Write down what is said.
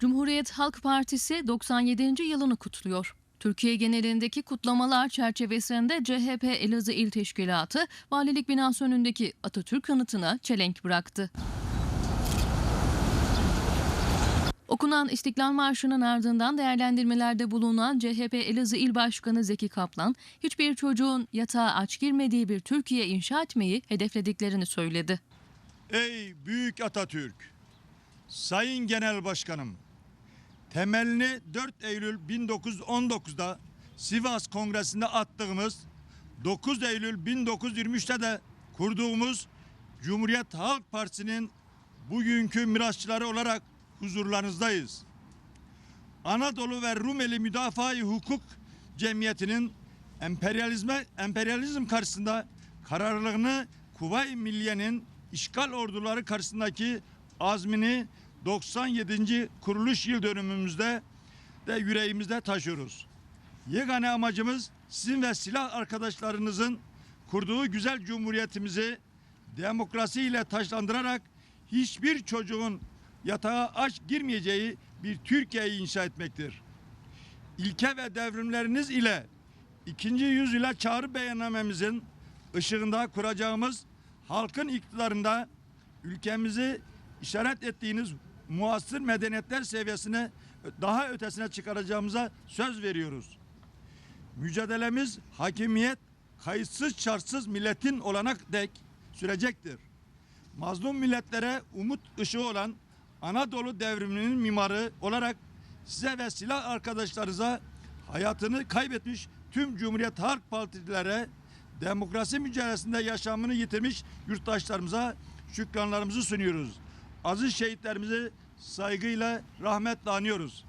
Cumhuriyet Halk Partisi 97. yılını kutluyor. Türkiye genelindeki kutlamalar çerçevesinde CHP Elazığ İl Teşkilatı valilik binası önündeki Atatürk anıtına çelenk bıraktı. Okunan İstiklal Marşı'nın ardından değerlendirmelerde bulunan CHP Elazığ İl Başkanı Zeki Kaplan, hiçbir çocuğun yatağa aç girmediği bir Türkiye inşa etmeyi hedeflediklerini söyledi. Ey büyük Atatürk! Sayın Genel Başkanım, temelini 4 Eylül 1919'da Sivas Kongresi'nde attığımız 9 Eylül 1923'te de kurduğumuz Cumhuriyet Halk Partisi'nin bugünkü mirasçıları olarak huzurlarınızdayız. Anadolu ve Rumeli Müdafaa-i Hukuk Cemiyeti'nin emperyalizme emperyalizm karşısında kararlılığını Kuvayi Milliye'nin işgal orduları karşısındaki azmini 97. kuruluş yıl dönümümüzde de yüreğimizde taşıyoruz. Yegane amacımız sizin ve silah arkadaşlarınızın kurduğu güzel cumhuriyetimizi demokrasiyle taşlandırarak hiçbir çocuğun yatağa aç girmeyeceği bir Türkiye'yi inşa etmektir. İlke ve devrimleriniz ile ikinci yüzyıla çağrı beyannamemizin ışığında kuracağımız halkın iktidarında ülkemizi işaret ettiğiniz muasır medeniyetler seviyesine daha ötesine çıkaracağımıza söz veriyoruz. Mücadelemiz hakimiyet kayıtsız şartsız milletin olanak dek sürecektir. Mazlum milletlere umut ışığı olan Anadolu devriminin mimarı olarak size ve silah arkadaşlarınıza hayatını kaybetmiş tüm Cumhuriyet Halk Partililere demokrasi mücadelesinde yaşamını yitirmiş yurttaşlarımıza şükranlarımızı sunuyoruz. Aziz şehitlerimizi saygıyla rahmetle anıyoruz.